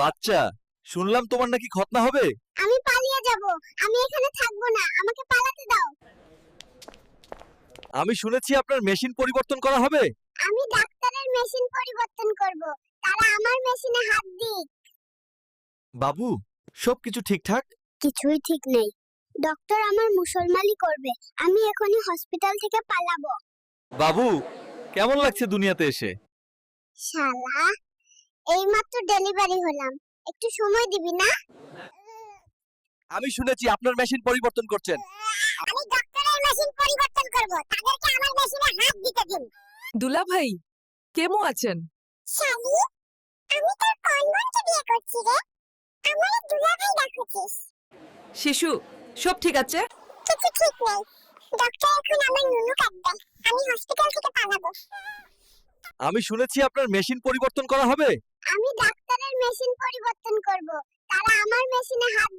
বাচ্চা শুনলাম তোমার নাকি খতনা হবে। আমি পালিয়ে যাব আমি এখানে থাকব না আমাকে পালাতে দাও। আমি শুনেছি আপনার মেশিন পরিবর্তন করা হবে। আমি ডাক্তারের মেশিন পরিবর্তন করব তারা আমার মেশিনে হাত দিক। বাবু সবকিছু ঠিকঠাক? কিছুই ঠিক নেই। ডক্টর আমার মুসলমানি করবে আমি এখনই হসপিটাল থেকে পালাবো। বাবু কেমন লাগছে দুনিয়াতে এসে? শালা। এইমাত্র ডেলিভারি হলাম। একটু সময় দিবি না? আমি শুনেছি আপনার মেশিন পরিবর্তন করছেন। আমি ডক্টরের মেশিন পরিবর্তন করব। তাদেরকে আমার মেশিনে হাত দিতে দিন। দুলা ভাই কেমন আছেন? শালি আমি তোর কনমনকে বিয়ে করছি রে। আমার দুলাভাই ডাকুছিস। শিশু সব ঠিক আছে? কিছু ঠিক নেই। ডক্টর এখন আমার নুনু কাটবে। আমি হসপিটাল থেকে পালাবো। আমি শুনেছি আপনার মেশিন পরিবর্তন করা হবে। আমি ডাক্তারের মেশিন পরিবর্তন করব। তারা আমার মেশিনে হাত